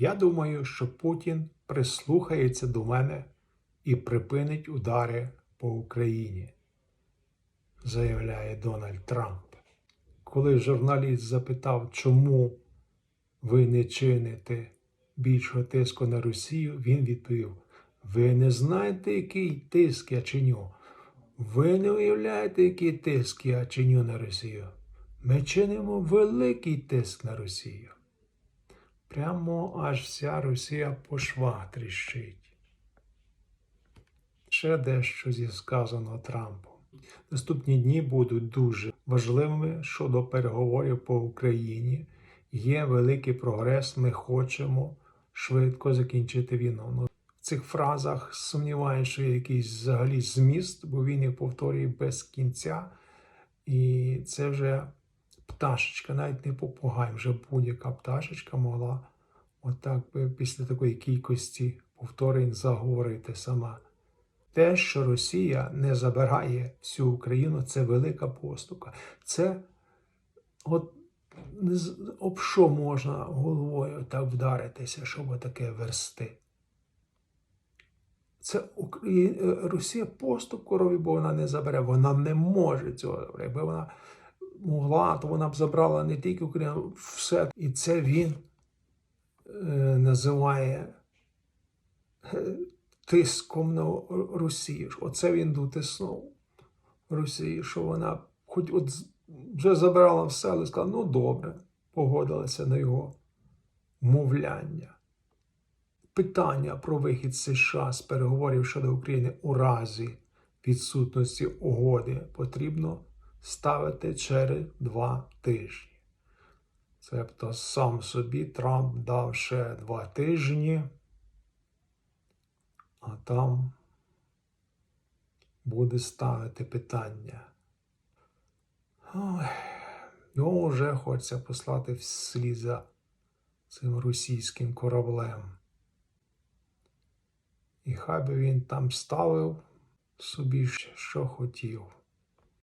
Я думаю, що Путін прислухається до мене і припинить удари по Україні, заявляє Дональд Трамп. Коли журналіст запитав, чому ви не чините більшого тиску на Росію, він відповів: Ви не знаєте, який тиск я чиню. Ви не уявляєте, який тиск я чиню на Росію. Ми чинимо великий тиск на Росію. Прямо аж вся Росія по швах тріщить. Ще дещо зі сказаного Трампом. Наступні дні будуть дуже важливими щодо переговорів по Україні. Є великий прогрес. Ми хочемо швидко закінчити війну. Ну, в цих фразах сумніваюся, що є якийсь взагалі зміст, бо він їх повторює без кінця. І це вже пташечка, навіть не попугай, вже будь-яка пташечка могла отак би після такої кількості повторень заговорити сама. Те, що Росія не забирає всю Україну, це велика поступка. Це от об що можна головою так вдаритися, щоб таке версти. Це Росія поступку робить, бо вона не забере. Вона не може цього. Якби вона могла, то вона б забрала не тільки Україну, все. І це він е, називає е, тиском на Росію. Оце він дотиснув Росії, що вона хоч от вже забирала все, але сказала, ну добре, погодилася на його мовляння. Питання про вихід США з переговорів щодо України у разі відсутності угоди потрібно ставити через два тижні. Тобто сам собі Трамп дав ще два тижні, а там буде ставити питання. Ой, його вже хочеться послати вслід за цим російським кораблем. І хай би він там ставив собі, що хотів.